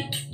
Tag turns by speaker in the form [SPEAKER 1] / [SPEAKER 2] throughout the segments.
[SPEAKER 1] Thank you.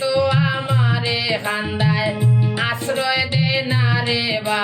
[SPEAKER 1] তো আমারে খান্দায় আশ্রয় দে না রে বা।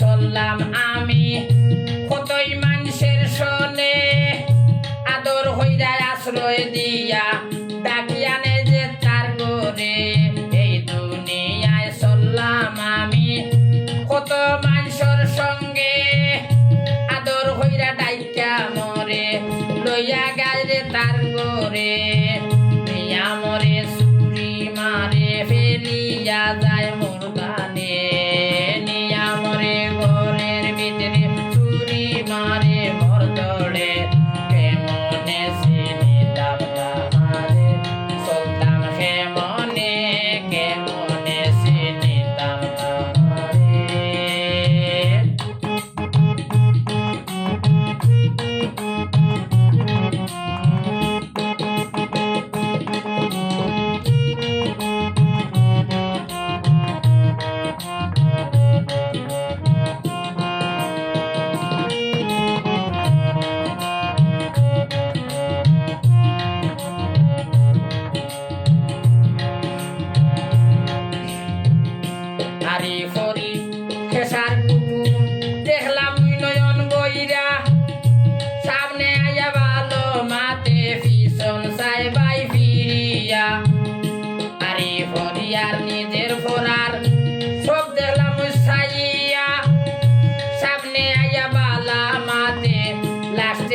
[SPEAKER 1] চললাম আমি। কতই মানুষের সনে আদর হইরা আশ্রয় দিয়া ডাকিয়ানে যে তার গরে এই দুনিয়ায় চললাম আমি। কত মানুষের সঙ্গে আদর হইরা ডাইকা মরে, লইয়া গাল রে তার গরে মরে চুরি মারে ফেলিয়া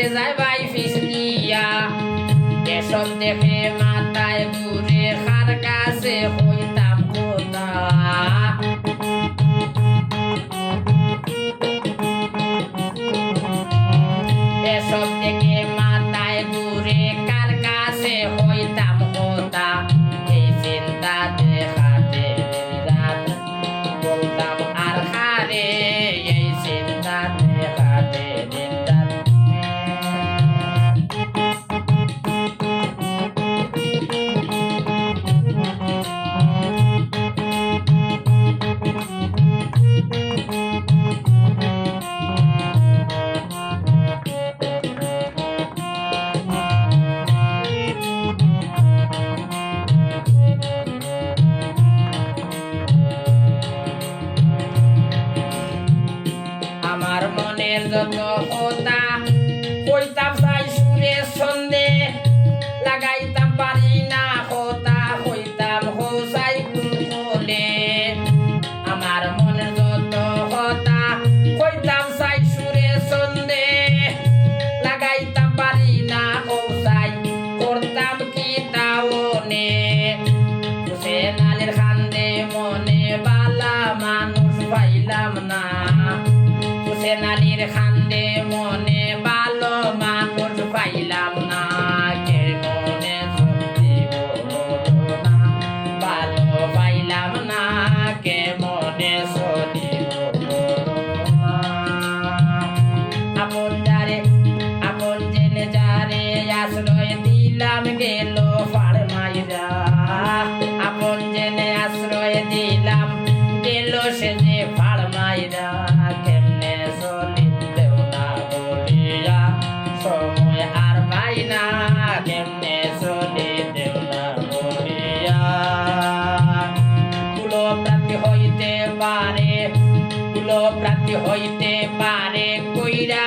[SPEAKER 1] যায় ভাই ফিস দিয়া এসব দেখে মাথায় দূরে খার কাছে মনের যত হোতা কইতাম তাই সুরে সন্ধে লাগাইতাম পারি না হোতা হইতাম হোসাই কুলে আমার মনের যত হোতা কইতাম সাই সুরে সন্ধে লাগাইতাম পারি না হোসাই করতাম কি তাওনে হুসেনালের খান্দে মনে বালা মানুষ পাইলাম না। হুসেনালির খান্দে মনে ভালো মানুষ পাইলাম না। কে মনে সত্যি না ভালো পাইলাম না, কে মনে সত্যি আপন যারে, আপন জেনে যারে আশ্রয় দিলাম গেল ফাড় মাইরা আপন জেনে আশ্রয় দিলাম হইতে পারে কইরা